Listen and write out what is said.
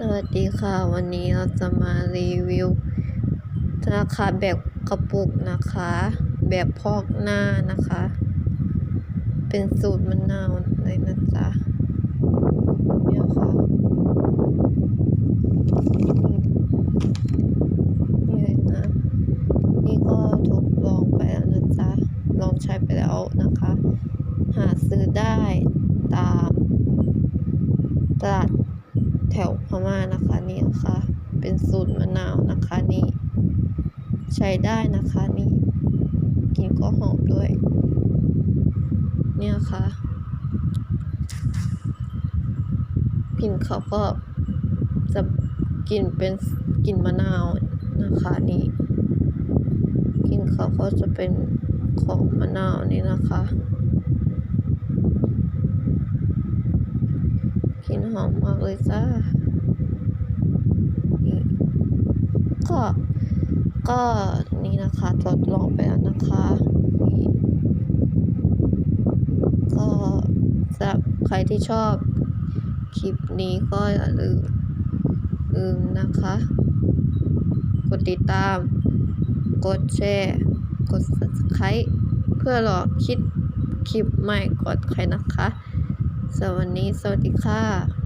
สวัสดีค่ะ วันนี้เราจะมารีวิวนะคะแบบกระปุกนะคะ แบบพอกหน้านะคะ เป็นสูตรมะนาวเลยนะจ๊ะเนี่ยค่ะนี่นี่เลยนะนี่ก็ทดลองไปแล้วนะจ๊ะลองใช้ไปแล้วนะคะ หาซื้อได้ตามตลาด ถวพม่านะคะนี่นะคะ เป็นสูตรมะนาวนะคะนี่ ใช้ได้นะคะนี่ กินก็หอมด้วย เนี่ยค่ะกลิ่นเขาก็จะกลิ่นเป็นกลิ่นมะนาวนะคะนี่กลิ่นเขาก็จะเป็นของมะนาวนี่นะคะ กลิ่นหอมมากเลยจ้านี่ก็ก็นี่นะคะทดลองไปแล้วนะคะนี่ก็สำหรับใครที่ชอบคลิปนี้ก็อย่าลืมลืมนะคะ กดติดตาม กดแชร์ กด subscribe เพื่อรอคิดคลิปใหม่กดใครนะคะ สวัสดีสวัสดีค่ะ